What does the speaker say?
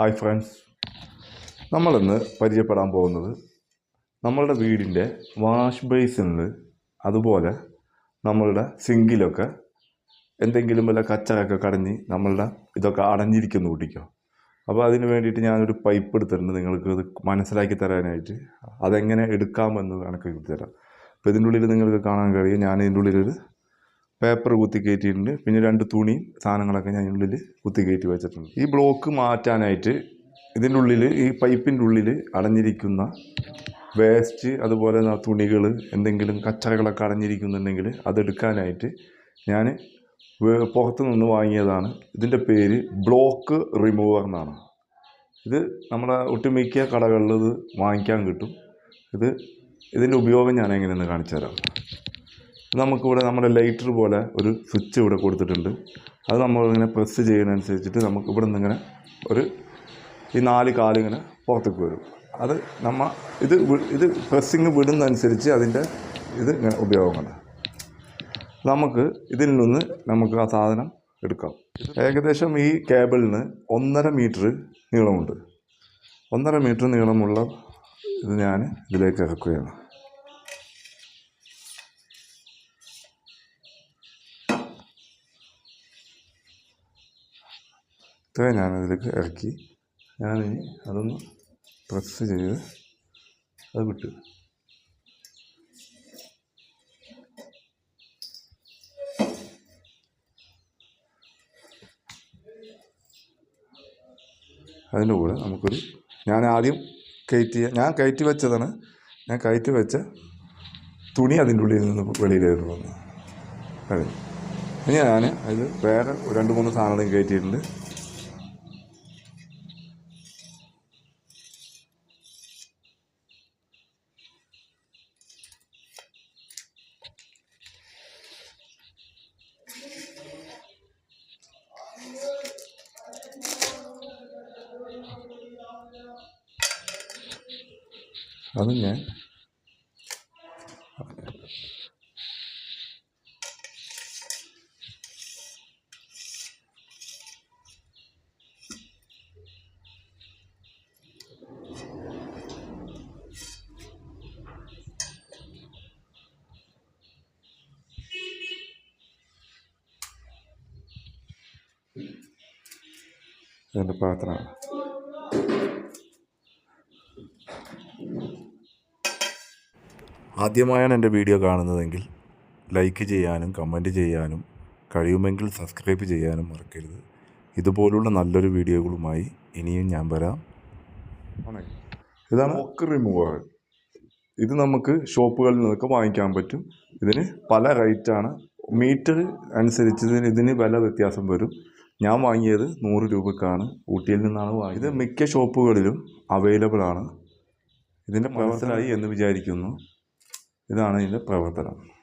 Hi friends. നമ്മളിന്ന് പരിചയപ്പെടാൻ പോകുന്നത് നമ്മളുടെ വീടിന്റെ വാഷ് ബേസിനിൽ അതുപോലെ നമ്മളുടെ സിങ്കിലൊക്കെ എന്തെങ്കിലും വല്ല കച്ചറൊക്കെ കടഞ്ഞ് നമ്മളുടെ ഇതൊക്കെ അടഞ്ഞിരിക്കുന്നു കൂട്ടിക്കോ. അപ്പോൾ അതിന് വേണ്ടിയിട്ട് ഞാനൊരു പൈപ്പ് എടുത്തിട്ടുണ്ട് നിങ്ങൾക്ക് ഇത് മനസ്സിലാക്കി തരാനായിട്ട്. അതെങ്ങനെ എടുക്കാമെന്ന് കണക്ക് തരാം. അപ്പോൾ ഇതിന്റെ ഉള്ളിൽ നിങ്ങൾക്ക് കാണാൻ കഴിയും. ഞാൻ ഇതിന്റെ ഉള്ളിലൊരു പേപ്പർ കുത്തി കയറ്റിയിട്ടുണ്ട്. പിന്നെ രണ്ട് തുണി സാധനങ്ങളൊക്കെ ഞാൻ ഉള്ളിൽ കുത്തി കയറ്റി വെച്ചിട്ടുണ്ട്. ഈ ബ്ലോക്ക് മാറ്റാനായിട്ട് ഇതിന്റെ ഉള്ളിൽ ഈ പൈപ്പിന്റെ ഉള്ളിൽ അടഞ്ഞിരിക്കുന്ന വേസ്റ്റ് അതുപോലെ തുണികൾ എന്തെങ്കിലും കച്ചറകളൊക്കെ അടഞ്ഞിരിക്കുന്നുണ്ടെങ്കിൽ അതെടുക്കാനായിട്ട് ഞാൻ പുറത്ത് നിന്ന് വാങ്ങിയതാണ്. ഇതിന്റെ പേര് ബ്ലോക്ക് റിമൂവർ എന്നാണ്. ഇത് നമ്മുടെ ഒട്ടുമിക്ക കടകളിൽ ഇത് വാങ്ങിക്കാൻ കിട്ടും. ഇത് ഇതിന്റെ ഉപയോഗം ഞാൻ എങ്ങനെയെന്ന് കാണിച്ചു തരാം നമുക്കിവിടെ നമ്മുടെ ലൈറ്റർ പോലെ ഒരു സ്വിച്ച് ഇവിടെ കൊടുത്തിട്ടുണ്ട്. അത് നമ്മളിങ്ങനെ പ്രസ് ചെയ്യുന്നതനുസരിച്ചിട്ട് നമുക്ക് ഇവിടെ നിന്ന് ഇങ്ങനെ ഒരു ഈ നാല് കാലിങ്ങനെ പുറത്തേക്ക് വരും. അത് നമ്മ ഇത് ഇത് പ്രസ്സിങ് വിടുന്നതനുസരിച്ച് അതിന്റെ ഇത് ഇങ്ങനെ ഉപയോഗമാണ് നമുക്ക് ഇതിൽ നിന്ന് നമുക്ക് ആ സാധനം എടുക്കാം. ഏകദേശം ഈ കേബിളിന് ഒന്നര മീറ്റർ നീളമുണ്ട്. ഒന്നര മീറ്റർ നീളമുള്ള ഇത് ഞാൻ ഇതിലേക്ക് ഇറക്കുകയാണ്. ഇത്രയും ഞാനതിലേക്ക് ഇറക്കി. ഞാനിനി അതൊന്ന് പ്രസ് ചെയ്ത് അത് വിട്ടു. അതിന്റെ കൂടെ നമുക്കൊരു ഞാൻ ആദ്യം കയറ്റിയ ഞാൻ കയറ്റി വെച്ചതാണ്. ഞാൻ കയറ്റി വെച്ച തുണി അതിന്റെ ഉള്ളിൽ നിന്ന് വെളിയിലായിരുന്നു വന്നു. അതെ. ഇനി ഞാൻ അതിൽ വേറെ രണ്ട് മൂന്ന് സാധനങ്ങളും കയറ്റിയിട്ടുണ്ട്. അത് ഞാൻ ഇതിന്റെ പാത്രമാണ് ആദ്യമായാണ് എന്റെ വീഡിയോ കാണുന്നതെങ്കിൽ ലൈക്ക് ചെയ്യാനും കമന്റ് ചെയ്യാനും കഴിയുമെങ്കിൽ സബ്സ്ക്രൈബ് ചെയ്യാനും മറക്കരുത്. ഇതുപോലുള്ള നല്ലൊരു വീഡിയോകളുമായി ഇനിയും ഞാൻ വരാം. ഇതാണ് ഒക്കെ റിമൂവർ ഇത് നമുക്ക് ഷോപ്പുകളിൽ നിന്നൊക്കെ വാങ്ങിക്കാൻ പറ്റും. ഇതിന് പല റേറ്റാണ് മീറ്റർ അനുസരിച്ച് ഇതിന് ഇതിന് വില വ്യത്യാസം വരും. ഞാൻ വാങ്ങിയത് നൂറ് രൂപക്കാണ്. ഊട്ടിയിൽ നിന്നാണ് വാങ്ങിയത്. ഇത് മിക്ക ഷോപ്പുകളിലും അവൈലബിൾ ആണ്. ഇതിന്റെ മനസ്സിലായി എന്ന് വിചാരിക്കുന്നു. ഇതാണ് ഇതിന്റെ പ്രവർത്തനം.